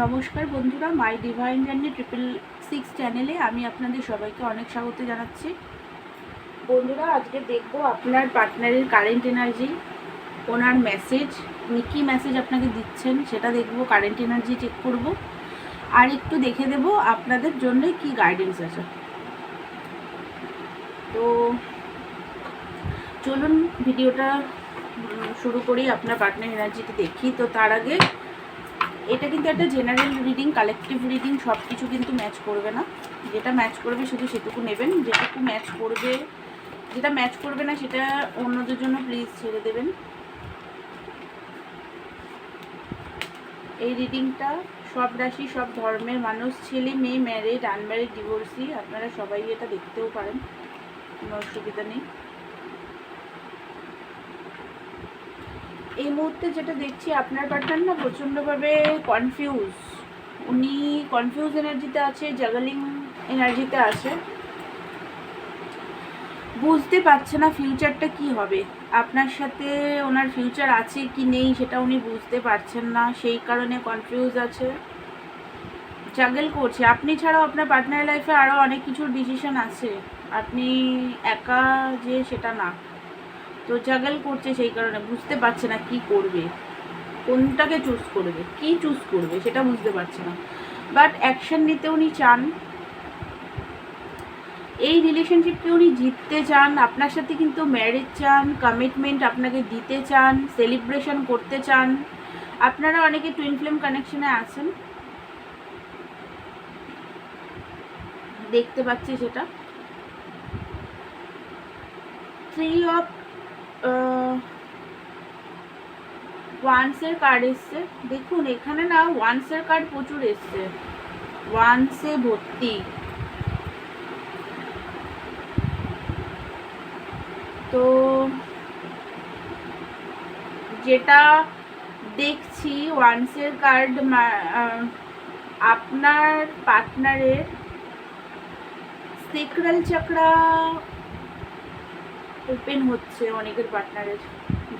নমস্কার বন্ধুরা my divine journey triple six চ্যানেলে আমি আপনাদের সবাইকে অনেক স্বাগত জানাচ্ছি। বন্ধুরা, আজকে দেখব আপনার পার্টনারের কারেন্ট এনার্জি ওনার মেসেজ উনি কী মেসেজ আপনাকে দিচ্ছেন সেটা দেখব কারেন্ট এনার্জি চেক করব। আর একটু দেখে দেব আপনাদের জন্য কি গাইডেন্স আছে। তো চলুন ভিডিওটা শুরু করি, আপনার পার্টনার এনার্জিটা দেখি। তো তার আগে এটা কিন্তু একটা জেনারেল রিডিং কালেকটিভ রিডিং সব কিছু কিন্তু ম্যাচ করবে না। যেটা ম্যাচ করবে শুধু সেটুকু নেবেন। যেটুকু ম্যাচ করবে, যেটা ম্যাচ করবে না সেটা অন্যদের জন্য প্লিজ ছেড়ে দেবেন। এই রিডিংটা সব রাশি, সব ধর্মের মানুষ, ছেলে, মেয়ে ম্যারিড আনম্যারিড ডিভোর্সি আপনারা সবাই এটা দেখতেও পারেন। কোনো অসুবিধা নেই। এই মুহূর্তে যেটা দেখছি আপনার পার্টনার না প্রচণ্ডভাবে কনফিউজ উনি কনফিউজ এনার্জিতে আছে জাগালিং এনার্জিতে আছে। বুঝতে পারছে না ফিউচারটা কি হবে। আপনার সাথে ওনার ফিউচার আছে কি নেই সেটা উনি বুঝতে পারছেন না, সেই কারণে কনফিউজ আছে। জাগেল করছে। আপনি ছাড়াও আপনার পার্টনার লাইফে আরও অনেক কিছুর ডিসিশন আছে। আপনি একা যে সেটা না। তো জাগল করছে সেই কারণে, বুঝতে পারছে না কি করবে। কোনটাকে চুজ করবে, কি চুজ করবে সেটা বুঝতে পারছে না। বাট অ্যাকশন নিতে উনি চান। এই রিলেশনশিপকে উনি জিততে চান, আপনার সাথে কিন্তু ম্যারেজ চান কমিটমেন্ট আপনাকে দিতে চান সেলিব্রেশন করতে চান। আপনারা অনেকে টুইন ফ্লেম কানেকশনে আছেন। দেখতে পাচ্ছি সেটা। থ্রি অফ ওয়ান্সের কার্ড এসছে। দেখুন, এখানে না ওয়ান্সের কার্ড প্রচুর এসছে। ওয়ান্সে ভর্তি। তো যেটা দেখছি ওয়ান্সের কার্ড আপনার পার্টনারের সেক্রাল চক্রা ওপেন হচ্ছে অনেকের পার্টনারের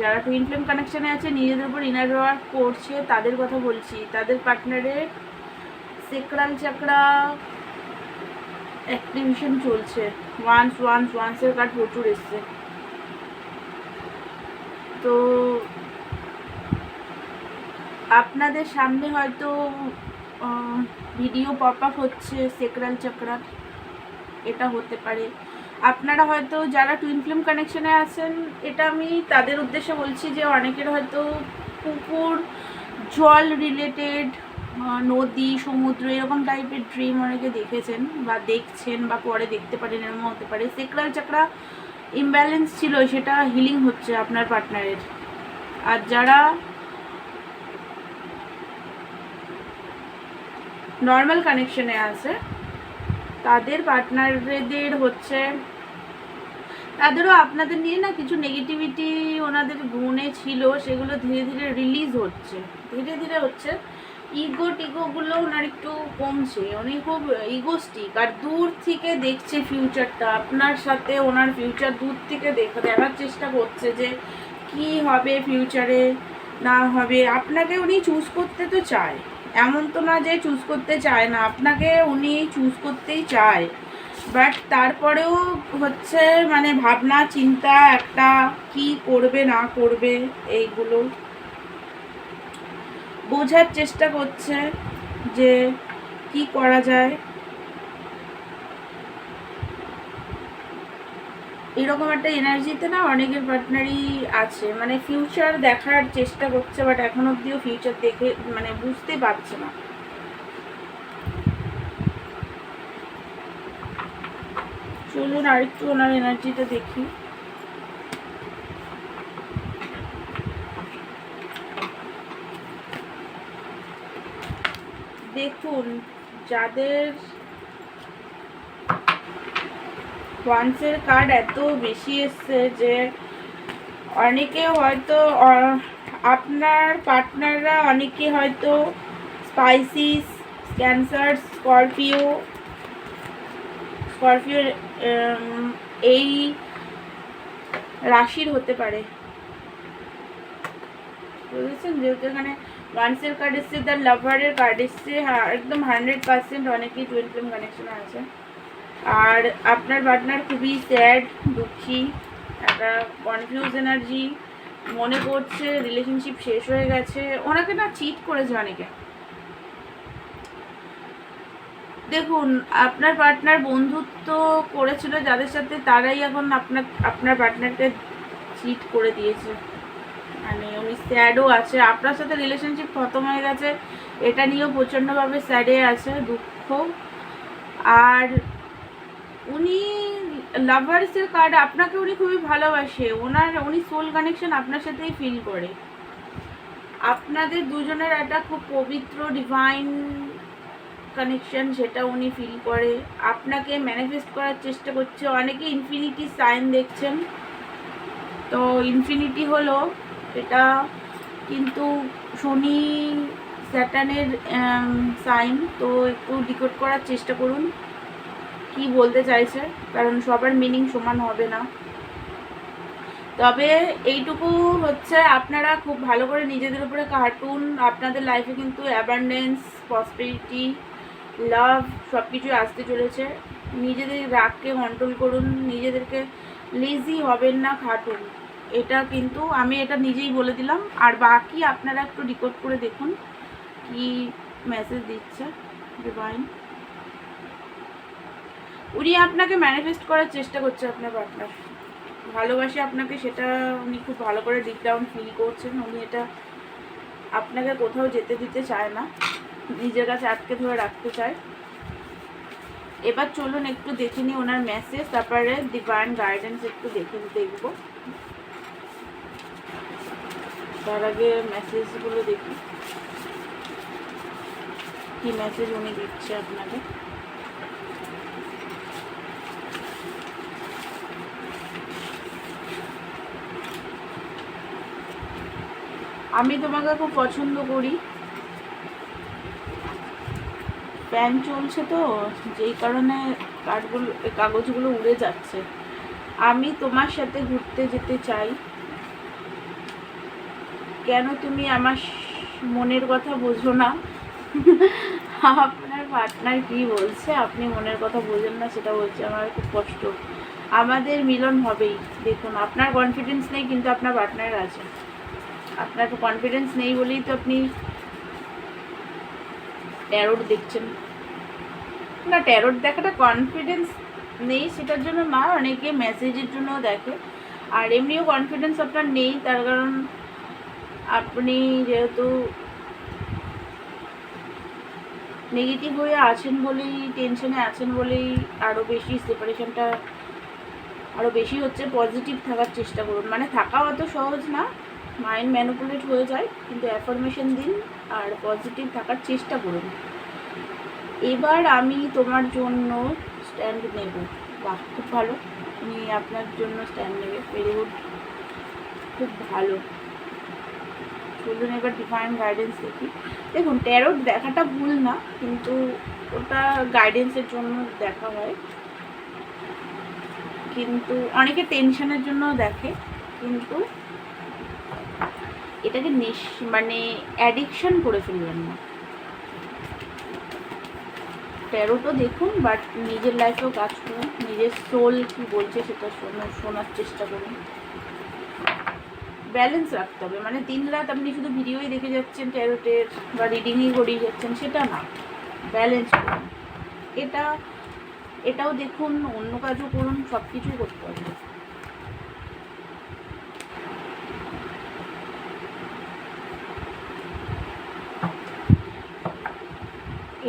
যারা টুইন ফ্লেম কানেকশানে আছে, নিজেদের উপর ইনার ওয়ার্ক করছে, তাদের কথা বলছি। তাদের পার্টনারের সেক্রাল চাকরা অ্যাক্টিভিশন চলছে। ওয়ান্স ওয়ান্স ওয়ান্সের কার্ড প্রচুর এসছে। তো আপনাদের সামনে হয়তো ভিডিও পপ আপ হচ্ছে সেক্রাল চক্রার এটা হতে পারে। আপনারা হয়তো যারা টুইন ফিল্ম কানেকশনে আছেন, এটা আমি তাদের উদ্দেশ্যে বলছি যে অনেকের হয়তো পুকুর, জল রিলেটেড নদী, সমুদ্র, এরকম টাইপের ড্রিম অনেকে দেখেছেন বা দেখছেন বা পরে দেখতে পারেন এরকম হতে পারে। সেক্রাল চাকরা ইমব্যালেন্স ছিল, সেটা হিলিং হচ্ছে আপনার পার্টনারের আর যারা নর্মাল কানেকশনে আছে তাদের পার্টনারদের হচ্ছে, তাদেরও আপনাদের নিয়ে না কিছু নেগেটিভিটি ওনাদের গুণে ছিল, সেগুলো ধীরে ধীরে রিলিজ হচ্ছে। ধীরে ধীরে হচ্ছে ইগো টিগোগুলো ওনার একটু কমছে, উনি খুব ইগোস্টিক আর দূর থেকে দেখছে ফিউচারটা আপনার সাথে ওনার ফিউচার দূর থেকে দেখা, দেখার চেষ্টা করছে যে কি হবে ফিউচারে না হবে। আপনাকে উনি চুজ করতে তো চায়। এমন তো না যে চুজ করতে চায় না, আপনাকে উনি চুজ করতেই চায়। বাট তারপরেও হচ্ছে মানে ভাবনা, চিন্তা, একটা কি করবে, না করবে, এইগুলো। বোঝার চেষ্টা করছে যে কি করা যায়। এরকম একটা এনার্জিতে না অনেকের পার্টনারই আছে। মানে ফিউচার দেখার চেষ্টা করছে বাট এখন অব্দিও ফিউচার দেখে মানে বুঝতে পারছে না। চলুন আরেকটু ওনার এনার্জিটা দেখি। দেখুন, যাদের ওয়ান্সের কার্ড এত বেশি এসছে যে অনেকে হয়তো আপনার পার্টনাররা অনেকে হয়তো স্পাইসিস ক্যান্সার স্করপিও স্করপিও এই রাশির হতে পারে। বুঝেছেন? যেহেতু এখানে ওয়ান্সের কার্ড এসছে তার লাভারের কার্ড এসছে হ্যাঁ একদম হান্ড্রেড পার্সেন্ট অনেকেই টুয়েল ফ্লেম কানেকশন আছে। আর আপনার পার্টনার খুবই স্যাড দুঃখী, একটা কনফিউজ এনার্জি মনে করছে রিলেশনশিপ শেষ হয়ে গেছে। ওনাকে না চিট করেছে অনেকে দেখুন, আপনার পার্টনার বন্ধুত্ব করেছিল যাদের সাথে তারাই এখন আপনার আপনার পার্টনারকে চিট করে দিয়েছে। মানে উনি স্যাডও আছে। আপনার সাথে রিলেশনশিপ খতম হয়ে গেছে। এটা নিয়েও প্রচণ্ডভাবে স্যাডে আছে, দুঃখ। আর উনি লাভার্সের কার্ড আপনাকে উনি খুবই ভালোবাসে। ওনার উনি সোল কানেকশন আপনার সাথেই ফিল করে। আপনাদের দুজনের একটা খুব পবিত্র ডিভাইন কানেকশন সেটা উনি ফিল করে। আপনাকে ম্যানিফেস্ট করার চেষ্টা করছে। অনেকে ইনফিনিটি সাইন দেখছেন। তো ইনফিনিটি হলো এটা কিন্তু শনি স্যাটানের সাইন তো একটু ডিকোড করার চেষ্টা করুন। কি বলতে চাইছে? কারণ সবার মিনিং সমান হবে না। তবে এইটুকু হচ্ছে আপনারা খুব ভালো করে নিজেদের উপরে কার্টুন আপনাদের লাইফে কিন্তু অ্যাবান্ডেন্স প্রসপেরিটি লাভ সব কিছুই আসতে চলেছে। নিজেদের রাগকে কন্ট্রোল করুন, নিজেদেরকে লেজি হবেন না খাটুন এটা কিন্তু আমি এটা নিজেই বলে দিলাম। আর বাকি আপনারা একটু রিকোড করে দেখুন, কি মেসেজ দিচ্ছে ডিভাইন উনি আপনাকে ম্যানিফেস্ট করার চেষ্টা করছে আপনার পার্টনার ভালোবাসে আপনাকে, সেটা উনি খুব ভালো করে ডিপ ডাউন ফিল করছেন। উনি এটা আপনাকে কোথাও যেতে দিতে চায় না। নিজের কাছে আটকে ধরে রাখতে চায়। এবার চলুন একটু দেখে নিই ওনার মেসেজ তারপরে ডিভাইন গাইডেন্স একটু দেখে দেখব। তার আগে মেসেজগুলো দেখি। কি মেসেজ উনি দিচ্ছে আপনাকে? আমি তোমাকে খুব পছন্দ করি। ফ্যান চলছে তো, যেই কারণে কাঠগুলো কাগজগুলো উড়ে যাচ্ছে। আমি তোমার সাথে ঘুরতে যেতে চাই। কেন তুমি আমার মনের কথা বোঝো না? আপনার পার্টনার কি বলছে? আপনি মনের কথা বোঝেন না, সেটা বলছে আমার খুব কষ্ট। আমাদের মিলন হবেই। দেখুন, আপনার কনফিডেন্স নেই, কিন্তু আপনার পার্টনার আছে। আপনার তো কনফিডেন্স নেই বলেই তো আপনি ট্যারোট দেখছেন। না ট্যারোট দেখাটা কনফিডেন্স নেই, সেটার জন্য না অনেকে মেসেজের জন্য দেখে। আর এমনিও কনফিডেন্স আপনার নেই, তার কারণ আপনি যেহেতু নেগেটিভ হয়ে আছেন বলেই টেনশনে আছেন বলেই আরও বেশি সেপারেশনটা আরও বেশি হচ্ছে পজিটিভ থাকার চেষ্টা করুন। মানে থাকাও অত সহজ না মাইন্ড ম্যানুপুলেট হয়ে যায়, কিন্তু অ্যাফরমেশন দিন আর পজিটিভ থাকার চেষ্টা করুন। এবার আমি তোমার জন্য স্ট্যান্ড নেব। বাহ, খুব ভালো। তুমি আপনার জন্য স্ট্যান্ড নেবে। ভেরি গুড খুব ভালো। চলুন এবার ডিফাইন গাইডেন্স দেখি। দেখুন ট্যারোট দেখাটা ভুল না, কিন্তু ওটা গাইডেন্সের জন্য দেখা হয়। কিন্তু অনেকে টেনশনের জন্য দেখে, কিন্তু এটাকে নেশ মানে অ্যাডিকশন করে ফেলবেন না। ট্যারোটও দেখুন বাট নিজের লাইফেও কাজ করুন। নিজের সোল কী বলছে সেটা শোনো, শোনার চেষ্টা করুন। ব্যালেন্স রাখতে হবে। মানে দিন রাত আপনি শুধু ভিডিওই দেখে যাচ্ছেন ট্যারোটের বা রিডিংই করিয়ে যাচ্ছেন, সেটা না। ব্যালেন্স করুন। এটা, এটাও দেখুন, অন্য কাজও করুন সব কিছুই করতে হবে।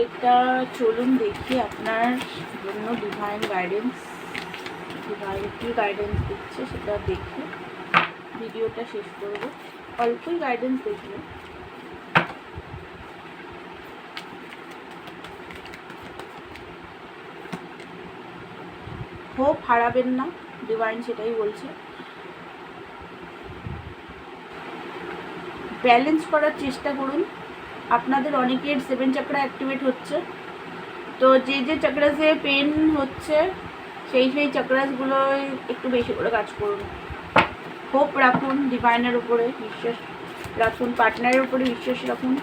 এটা চলুন দেখি আপনার জন্য ডিভাইন গাইডেন্স ডিভাইন কী গাইডেন্স দিচ্ছে, সেটা দেখে ভিডিওটা শেষ করব। অল্পই গাইডেন্স দেখবেন হোপ হারাবেন না ডিভাইন সেটাই বলছে। ব্যালেন্স করার চেষ্টা করুন। আপনাদের অনেকের সেভেন চাকরা অ্যাক্টিভেট হচ্ছে। তো যে যে চাকরাসে পেন হচ্ছে, সেই সেই চাকরাসগুলোই একটু বেশি করে কাজ করুন। হোপ রাখুন ডিভাইনের উপরে বিশ্বাস রাখুন পার্টনারের উপরে বিশ্বাস রাখুন।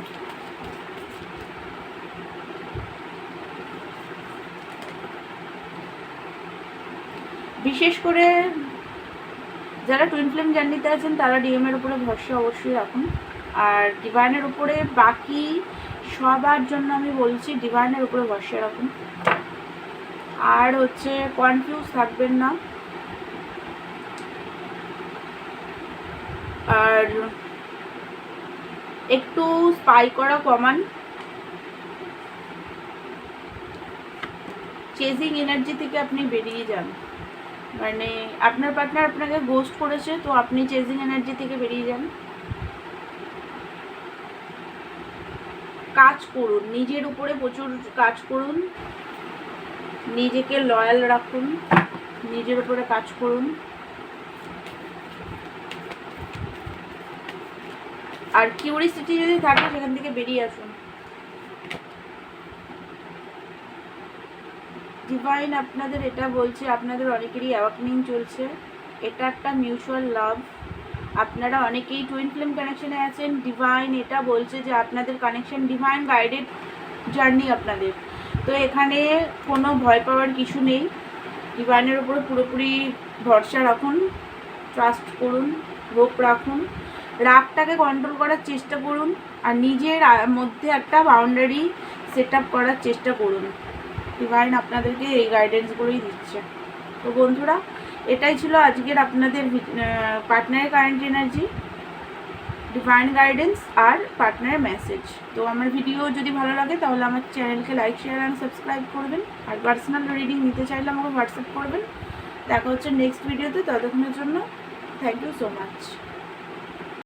বিশেষ করে যারা টুইন ফ্লেম জার্নিতে আছেন, তারা ডিএমের উপরে ভরসা অবশ্যই রাখুন। আর ডিভাইনের উপরে বাকি সবার জন্য আমি বলছি ডিভাইনের উপরে ভরসা রাখুন। আর হচ্ছে কনফিউজ থাকবেন না। আর একটু স্পাই করা কমান। চেজিং এনার্জি থেকে আপনি বেরিয়ে যান। মানে আপনার পার্টনার আপনাকে গোস্ট করেছে, তো আপনি চেজিং এনার্জি থেকে বেরিয়ে যান। কাজ করুন, নিজের উপরে প্রচুর কাজ করুন, নিজেকে লয়াল রাখুন, নিজের উপরে কাজ করুন। আর কিউরিসিটি যদি থাকে, সেখান থেকে বেরিয়ে আসুন। ডিভাইন আপনাদের এটা বলছে, আপনাদের অনেকেরই অ্যাওয়াকনিং চলছে। এটা একটা মিউচুয়াল লাভ আপনারা অনেকেই টুইন ফ্লেম কানেকশনে আছেন ডিভাইন এটা বলছে যে আপনাদের কানেকশন ডিভাইন গাইডেড জার্নি আপনাদের। তো এখানে কোনো ভয় পাওয়ার কিছু নেই। ডিভাইনের উপরে পুরোপুরি ভরসা রাখুন ট্রাস্ট করুন হোপ রাখুন। রাগটাকে কন্ট্রোল করার চেষ্টা করুন আর নিজের মধ্যে একটা বাউন্ডারি সেট করার চেষ্টা করুন। ডিভাইন আপনাদেরকে এই গাইডেন্সগুলোই দিচ্ছে। তো বন্ধুরা এটাই ছিল আজকের আপনাদের পার্টনারের কারেন্ট এনার্জি ডিভাইন গাইডেন্স আর পার্টনারের মেসেজ তো আমার ভিডিও যদি ভালো লাগে, তাহলে আমার চ্যানেলকে লাইক শেয়ার অ্যান্ড সাবস্ক্রাইব করবেন। আর পার্সোনাল রিডিং নিতে চাইলে আমাকে হোয়াটসঅ্যাপ করবেন। দেখা হচ্ছে নেক্সট ভিডিওতে ততক্ষণের জন্য। Thank you so much